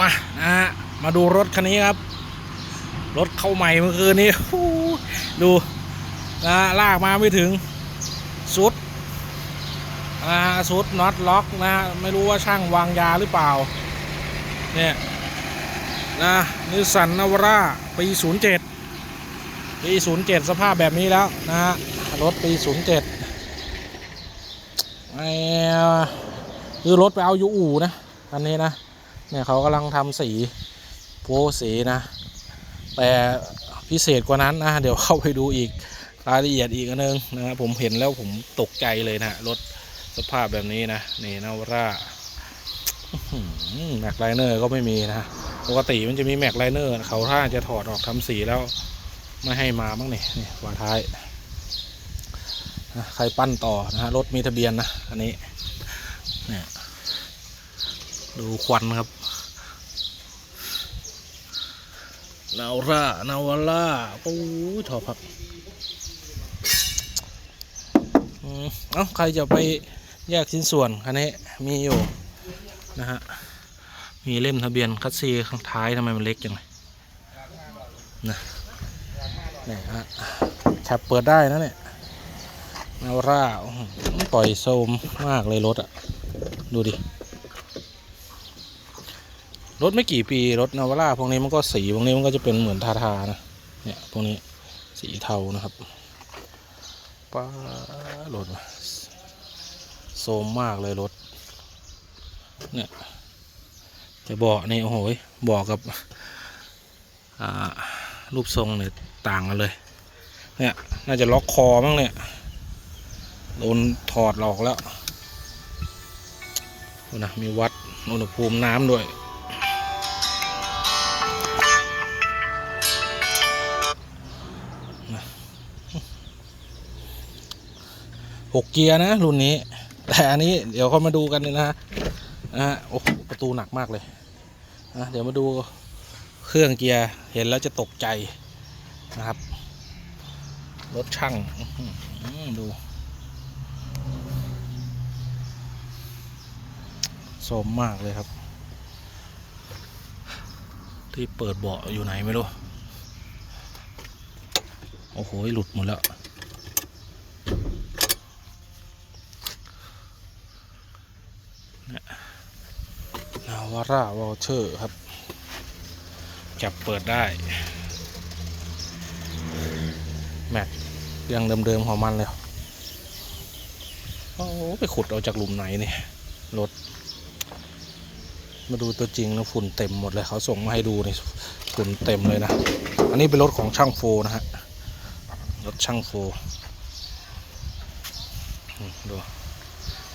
มานะฮะมาดูรถคันนี้ครับ รถเข้าใหม่เมื่อคืนนี้ดูนะฮะลากมาไม่ถึงสุดนะฮะสุดน็อตล็อกนะฮะไม่รู้ว่าช่างวางยาหรือเปล่า เนี่ยนะนิสสันนาวาร่าปี 07 ปี 07 สภาพแบบนี้แล้วนะฮะรถปี 07ไอ้คือรถไปเอาอยู่อู่นะคันนี้นะ เนี่ยเขากำลังทำสีโพสีนะ แต่พิเศษกว่านั้นนะเดี๋ยวเข้าไปดูอีกรายละเอียดอีกนึงนะผมเห็นแล้วผมตกใจเลยนะรถสภาพแบบนี้นะนี่นาวร่าแม็กไลเนอร์ก็ไม่มีนะปกติมันจะมีแม็กไลเนอร์เขาถ้าจะถอดออกทำสีแล้วไม่ให้มาบ้างนี่นี่ฝาท้ายใครปั้นต่อนะฮะรถมีทะเบียนนะ อันนี้เนี่ยดูควันครับ นาวร่านาวาร่าโอ้ยถอดครับอืมเอ้าใครจะไปแยกชิ้นส่วนคันนี้มีอยู่นะฮะ มีเล่มทะเบียนคัสซีข้างท้ายทำไมมันเล็กจังเลยนะนี่ฮะแคปเปิดได้นะเนี่ยนาวร่าปล่อยโซมมากเลยรถอะดูดิ รถไม่กี่ปีรถนาวาร่าพวกนี้มันก็สีพวกนี้มันก็จะเป็นเหมือนทาทานะเนี่ยพวกนี้สีเทานะครับป้ารถโซมมากเลยรถเนี่ยแต่เบาะนี่โอ้โหเบาะกับรูปทรงเนี่ยต่างกันเลย เนี่ยน่าจะล็อกคอมั้งเนี่ยโดนถอดหลอกแล้วดูนะมีวัดอุณหภูมิน้ำด้วย หกเกียร์นะ รุ่นนี้ แต่อันนี้เดี๋ยวเขามาดูกันนะฮะนะฮะโอ้ประตูหนักมากเลยนะเดี๋ยวมาดูเครื่องเกียร์เห็นแล้วจะตกใจนะครับ รถช่างดูสมมากเลยครับ ที่เปิดเบาะอยู่ไหนไม่รู้ โอ้โห หลุดหมดแล้ว วาร่าวอลเชอร์ครับ จับเปิดได้ แม็กยังเดิมๆของมันเลยโอ้โหไปขุดเอาจากหลุมไหนเนี่ยรถ มาดูตัวจริงนะฝุ่นเต็มหมดเลยเขาส่งมาให้ดูนี่ฝุ่นเต็มเลยนะ อันนี้เป็นรถของช่างโฟนะฮะ รถช่างโฟอืมดู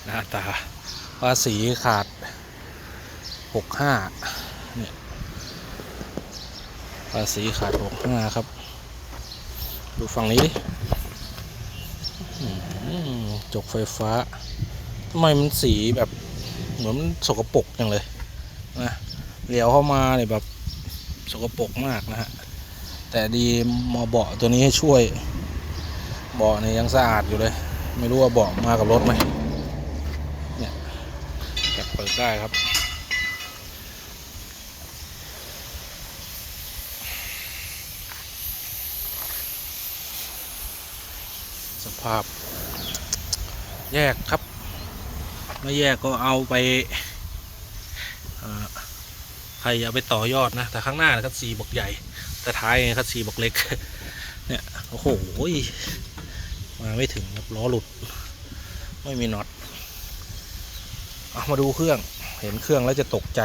หน้าตาภาษีขาด หกห้าเนี่ยภาษีขาดหกห้าครับ ดูฝั่งนี้จกไฟฟ้าทำไมมันสีแบบเหมือนมันสกปรกจังเลยนะเลี้ยวเข้ามาเนี่ยแบบสกปรกมากนะฮะแต่ดีมาเบาะตัวนี้ให้ช่วยเบาะเนี่ยยังสะอาดอยู่เลย ไม่รู้ว่าเบาะมากับรถไหมเนี่ยแกะเปิดได้ครับ ภาพ แยกครับ ไม่แยกก็เอาไปใครเอาไปต่อยอดนะ แต่ข้างหน้านะครับสีบอกใหญ่ แต่ท้ายนะครับสีบอกเล็ก เนี่ย โอ้โห มาไม่ถึงครับล้อหลุด ไม่มีน็อตเอามาดูเครื่อง เห็นเครื่องแล้วจะตกใจ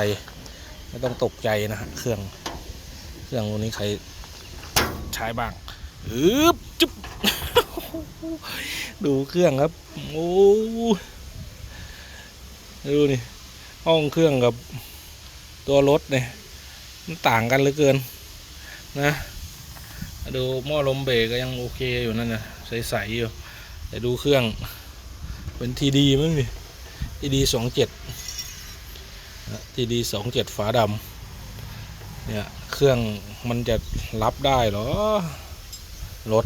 ไม่ต้องตกใจนะฮะ เครื่อง เครื่องตัวนี้ใครใช้บ้างอึบจุ๊บ ดูเครื่องครับ โอ้ดูนี่ห้องเครื่องกับตัวรถเนี่ยมันต่างกันเหลือเกิน นะ ดูหม้อลมเบรกก็ยังโอเคอยู่นั่นนะใสๆอยู่ แต่ดูเครื่อง เป็นทีดีมั้งนี่ทีดีสองเจ็ดทีดีสองเจ็ดฝาดำเนี่ยเครื่องมันจะรับได้เหรอรถ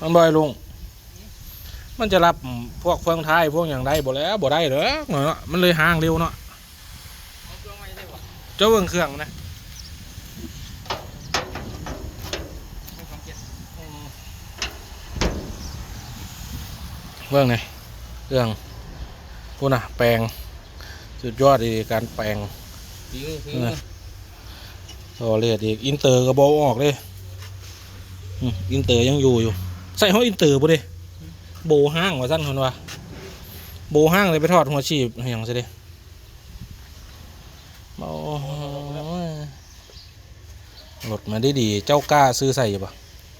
มันบ่อยลุง มันจะรับพวกเฟืองท้ายพวกอย่างใดบ่แล้วบ่ได้เหรอเนาะมันเลยห่างเร็วเนาะเจ้าเบิ่งเครื่องนะไม่สองเจ็ดเบิ่งหน่อยเครื่องพูดนะแปลงสุดยอดดีการแปลงฝีมือฝีเอมืออต่อเรียดอีกอินเตอร์ก็บออกเลยอืมอินเตอร์ยังอยู่อยู่ ใส่ห้องอินเตอร์บ่เด้ โบห้างว่าสั้นคนว่าโบห้างเลยไปทอดหัวชีพอหย่างซะเด้โอ้โหรถมาได้ดี เจ้ากล้าซื้อใส่ปะ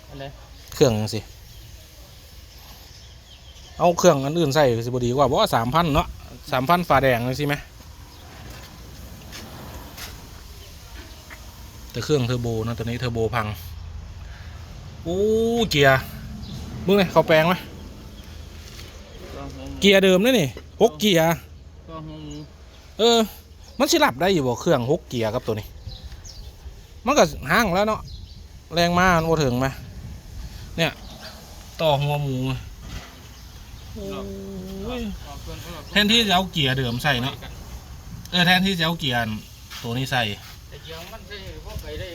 อะไรเครื่องจังสิเอาเครื่องอันอื่นใส่ก็สิบดีกว่าเพราะว่าสามพันเนาะสามพันฝาแดงเลยสิไหมแต่เครื่องเทอร์โบนะตัวนี้เทอร์โบพังโอ้เกียร์มึงเนี่ยเขาแปลงไหมก็หง เกียร์เดิมนี่นี่หกเกียร์ก็หงเออ มันสิหลับได้อยู่บ่เครื่องหกเกียร์ครับตัวนี้ มันก็ห้างแล้วเนาะแรงมามันบ่ถึงไหมเนี่ยต่อหัวหมูโอ้ยออกเกินเขาหรอกแทนที่จะเอาเกียร์เดิมใส่เนาะเออแทนที่จะเอาเกียร์ตัวนี้ใส่แต่เกียร์มันใช่พวกไก่ได้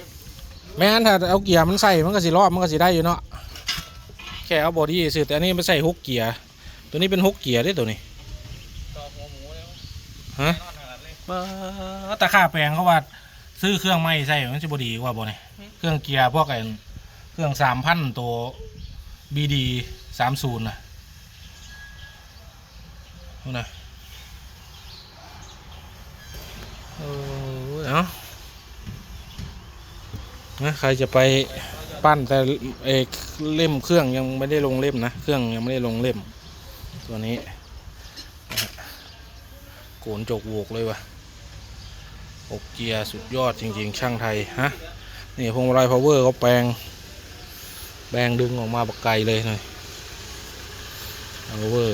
แม้นถ้าเอาเกียร์มันใส่มันก็สิรอบมันก็สิได้อยู่เนาะแค่เอาบอดี้ซื้อแต่อันนี้มันใส่หกเกียร์ ตัวนี้เป็นหกเกียร์ด้วนี้ต่อหัวหมูแล้ฮะนอนขนาดเลยเบ้อแต่ค่าแปลงเขาว่า ซื้อเครื่องใหม่ใส่มันจะบดีกว่าบ่เนี่ยเครื่องเกียร์พวกไอ้เครื่องสามพันตัวบีดีสามศูนย์นะนู่นนะเออเนาะนะใครจะไปปั้นแต่เอกเล่มเครื่องยังไม่ได้ลงเล่มนะ เครื่องยังไม่ได้ลงเล่ม ตัวนี้โกนจกโวกเลยวะอกเกียร์สุดยอดจริง ๆ ช่างไทยฮะนี่พวงมาลัยพาวเวอร์เขาแปลงแปลงดึงออกมาบักไกลเลยหน่อยพาวเวอร์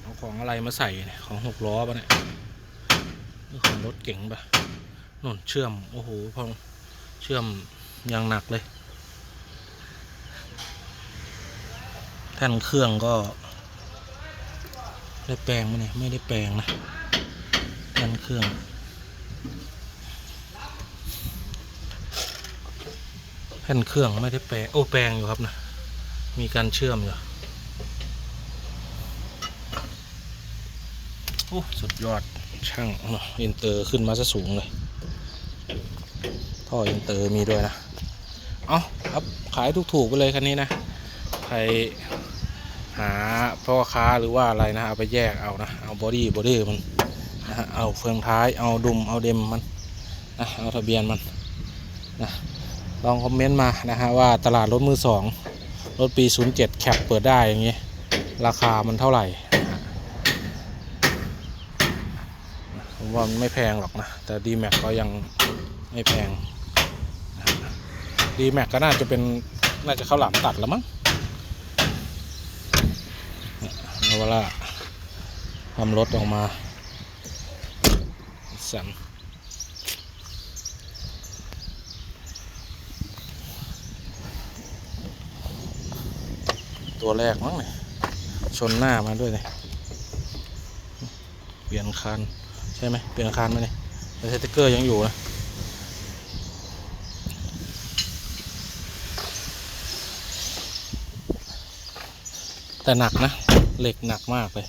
เอาของอะไรมาใส่ของหกล้อปะเนี่ยของรถเก๋งปะนุ่นเชื่อม โอ้โหพองเชื่อมอย่างหนักเลย ท่านเครื่องก็ ได้แปลงไหมเนี่ยไม่ได้แปลงนะท่านเครื่องแผ่นเครื่องไม่ได้แปลงโอ้แปลงอยู่ครับนะมีการเชื่อมอยู่โอ้สุดยอดช่างเนาะอินเตอร์ขึ้นมาซะสูงเลยท่ออินเตอร์มีด้วยนะ เอาครับขายถูกๆไปเลยคันนี้นะใคร พ่อค้าหรือว่าอะไรนะเอาไปแยกเอานะเอาบอดี้บอดี้มันนะฮะเอาเฟืองท้ายเอาดุมเอาเดมมันนะเอาทะเบียนมันนะลองคอมเมนต์มานะฮะว่าตลาดรถมือสองรถปี 07 แคปเปิดได้อย่างงี้ ราคามันเท่าไหร่ผมว่ามันไม่แพงหรอกนะ แต่ d m a x ก็ยังไม่แพงดีแม็กก็น่าจะเป็นน่าจะเข้าหลามตัดแล้วมั้ง นี่ยเอาเวลาทำรถออกมาสันตัวแรกมั้งเนี่ยชนหน้ามาด้วยเลยเปลี่ยนคันใช่ไหมเปลี่ยนคันไหมเนี่ยแต่สติกเกอร์ยังอยู่นะแต่หนักนะ เหล็กหนักมากเลย